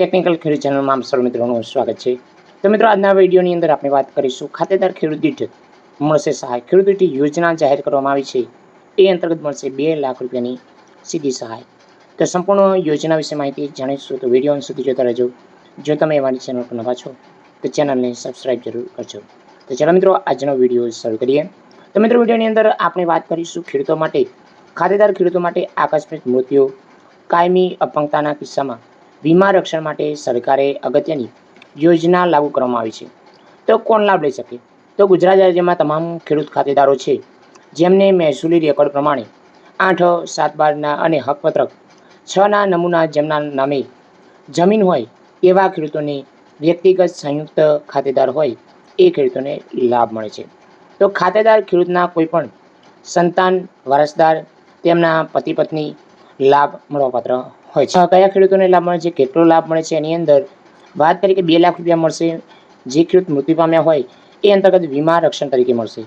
Technical ખેડૂત ચેનલમાં આમ સર્વ મિત્રોનું સ્વાગત છે. તો મિત્રો, આજના વિડીયોની અંદર આપણે વાત કરીશું ખાતેદાર ખેડૂત દીઠ મળશે સહાય. ખેડૂત દીઠ યોજના જાહેર કરવામાં આવી છે. એ અંતર્ગત મળશે બે લાખ રૂપિયાની સીધી સહાય. તો સંપૂર્ણ યોજના વિશે માહિતી જાણીશું તો વીડિયો સુધી જોતા રહેજો. જો તમે અમારી ચેનલ પર નવા છો, તો ચેનલને સબસ્ક્રાઇબ જરૂર કરજો. તો ચાલો મિત્રો, આજનો વીડિયો શરૂ કરીએ. તો મિત્રો, વિડીયોની અંદર આપણે વાત કરીશું ખેડૂતો માટે, ખાતેદાર ખેડૂતો માટે આકસ્મિક મૃત્યુ, કાયમી અપંગતાના કિસ્સામાં વીમા રક્ષણ માટે સરકારે અગત્યની યોજના લાગુ કરવામાં આવી છે. તો કોણ લાભ લઈ શકે? તો ગુજરાત રાજ્યમાં તમામ ખેડૂત ખાતેદારો છે, જેમને મહેસૂલી રેકોર્ડ પ્રમાણે આઠ, સાત બારના અને હકપત્રક છના નમૂના જેમના નામે જમીન હોય એવા ખેડૂતોને વ્યક્તિગત સંયુક્ત ખાતેદાર હોય એ ખેડૂતોને લાભ મળે છે. તો ખાતેદાર ખેડૂતના કોઈપણ સંતાન, વારસદાર, તેમના પતિ પત્ની લાભ મળવાપાત્ર હોય છે. કયા ખેડૂતોને લાભ મળે છે કેટલો લાભ મળે છે એની અંદર વાત કરીએ કે બે લાખ રૂપિયા મળશે. જે ખેડૂત મૃત્યુ પામ્યા હોય એ અંતર્ગત વીમા રક્ષણ તરીકે મળશે.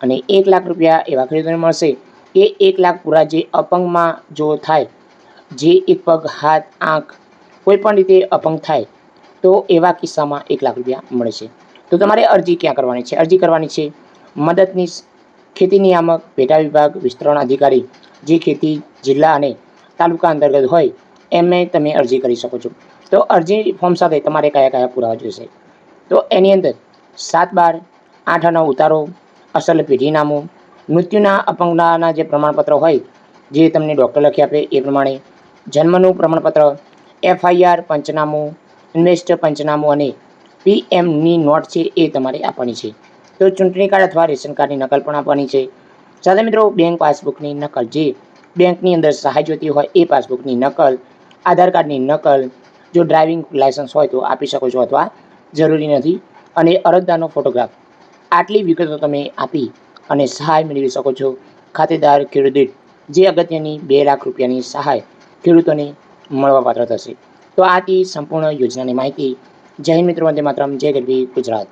અને એક લાખ રૂપિયા એવા ખેડૂતોને મળશે. એ એક લાખ પૂરા જે અપંગમાં જો થાય, જે એક પગ, હાથ, આંખ કોઈ પણ રીતે અપંગ થાય, તો એવા કિસ્સામાં એક લાખ રૂપિયા મળે છે. તો તમારે અરજી ક્યાં કરવાની છે? અરજી કરવાની છે મદદનીશ ખેતી નિયામક, પેટા વિભાગ, વિસ્તરણ અધિકારી, જે ખેતી જિલ્લા અને તાલુકા અંતર્ગત હોય, એમને તમે અરજી કરી શકો છો. તો અરજી ફોર્મ સાથે તમારે કયા કયા પુરાવા જોઈશે? તો એની અંદર સાત બાર, આઠ આનો ઉતારો, અસલ પેઢીનામું, મૃત્યુના અપંગતાના જે પ્રમાણપત્ર હોય, જે તમને ડૉક્ટર લખી આપે એ પ્રમાણે, જન્મનું પ્રમાણપત્ર એફઆઈઆર પંચનામું ઇન્વેસ્ટ પંચનામું અને પીએમની નોટ છે એ તમારે આપવાની છે. તો ચૂંટણી કાર્ડ અથવા રેશન કાર્ડની નકલ પણ આપવાની છે. સાથે મિત્રો બેંક પાસબુકની નકલ જે બેંકની અંદર સહાય જોઈતી હોય એ પાસબુકની નકલ, આધાર કાર્ડની નકલ, જો ડ્રાઇવિંગ લાયસન્સ હોય તો આપી શકો છો અથવા જરૂરી નથી. અને અરજદારનો ફોટોગ્રાફ. આટલી વિગતો તમે આપી અને સહાય મેળવી શકો છો. ખાતેદાર ખેડૂત જે અગત્યની બે લાખ રૂપિયાની સહાય ખેડૂતોને મળવાપાત્ર થશે. તો આથી સંપૂર્ણ યોજનાની માહિતી. જય મિત્રો, વંદે માતરમ. જય ગરબી ગુજરાત.